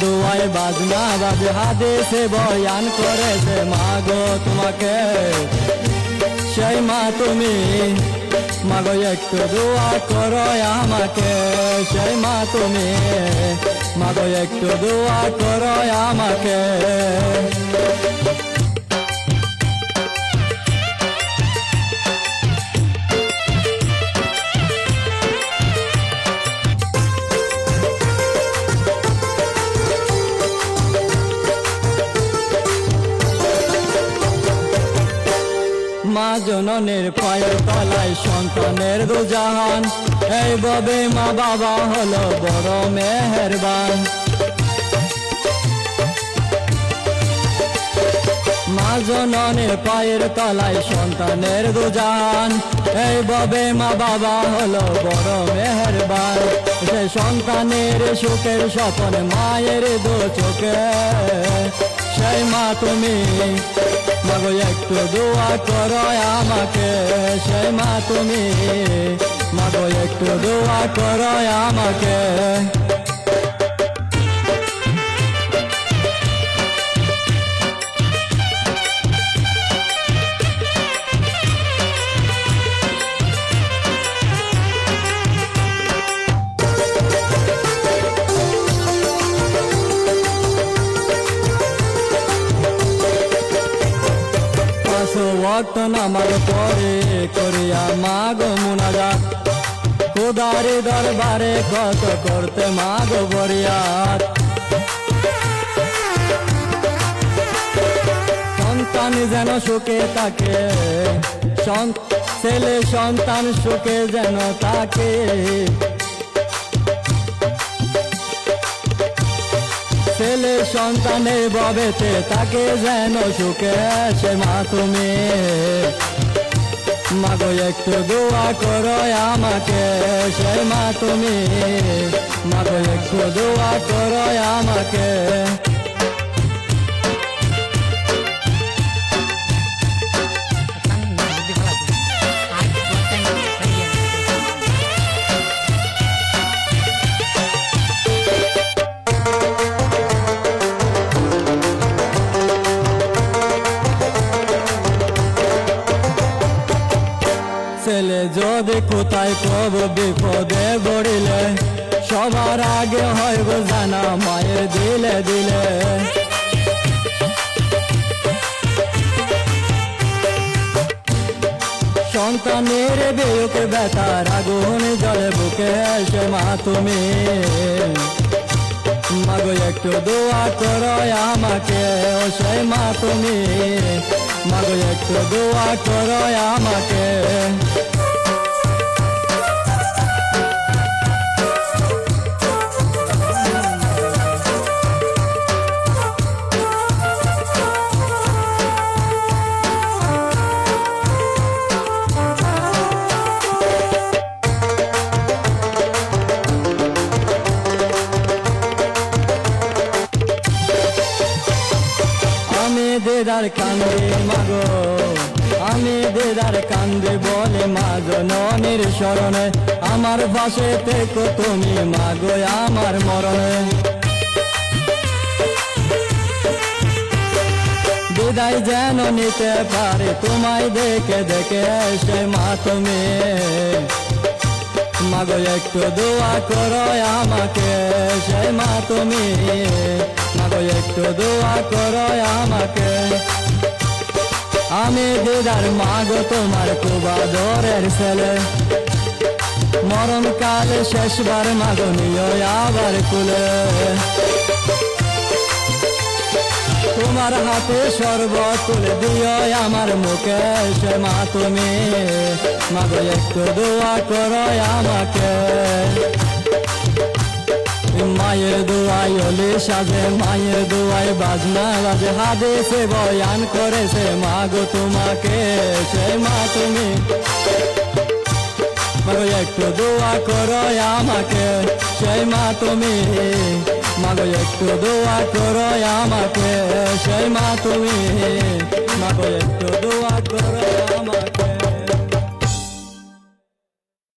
দোয়ায় বাজনা বাজে হাদেশে বয়ান করেছে মাগো তোমাকে সেই মা তুমি মাগো একটু দোয়া করো আমাকে, সেই মা তুমি মাগো একটু দোয়া করো আমাকে। জননের পায়ের তলায় সন্তানের দুজাহান এইভাবে মা বাবা হলো বড় মেহেরবান। মা জননের পায়ের তলায় সন্তানের দুজাহান এইভাবে মা বাবা হলো বড় মেহেরবান। সে সন্তানের সুখের স্বপন মায়ের দু চোখে সেই মা তুমি। মাগো, একটু দোয়া করো আমাকে। সেই মা তুমি। মাগো, একটু দোয়া করো আমাকে। ওয়াক্ত নামার পরে করিয়া মাগো মুনাজাত খোদারে দরবারে কত করতে মাগো বরিয়াত। সন্তান যেন সুখে সন- ছেলে সন্তান সুখে যেন থাকে। ছেলে সন্তানে ববেতে তাকে যেন সুখে সে মা তুমি। মাগো, একটু দোয়া করো আমাকে সে মা তুমি। মাগো, একটু দোয়া করো আমাকে। ছেলে যদি কোথায় কব বিপদে পড়িলে, সবার আগে হয় গো জানা মায়ের দিলে দিলে। সন্তানের বিয়োগে ব্যথার আগুন জলে বুকে এসে মা তুমি। মাগো, একটু দোয়া করো আমাকে, ও সেই মা তুমি। মাগো, একটু দোয়া করো আমাকে। দেদার কান্দে মাগো। আমি দেদার কান্দে বলে মা জননীর স্মরণে। আমার পাশে থেকো তুমি মাগো, আমার মরণে। বিদায় যেন নিতে পারে, তোমায় দেখে দেখে সে মা তুমি। মাগো, একটু দোয়া করো আমাকে সে মা তুমি। মাগো, একটু দোয়া করো আমাকে। আমি দিদার মাগো, তোমার কুবা দরের ছেলে। মরণ কালে শেষবার মাগো নিয় আবার কুলে। তোমার হাতে শরবত তুলে দিও আমার মুখে সে মা, তুমি মাগো, একটু দোয়া করো আমাকে। মায়ের দোয়াই হলে সাজে, মায়ের দোয়াই বাজনা বাজে হাদে সে বয়ান করেছে, মাগো, তোমাকে সে মা, তুমি মাগো, একটু দোয়া করো আমাকে সেই মা, তুমি মাগো একটু দোয়া করো আমাকে সেই মা তুমি। মাগো একটু দোয়া করো আমাকে।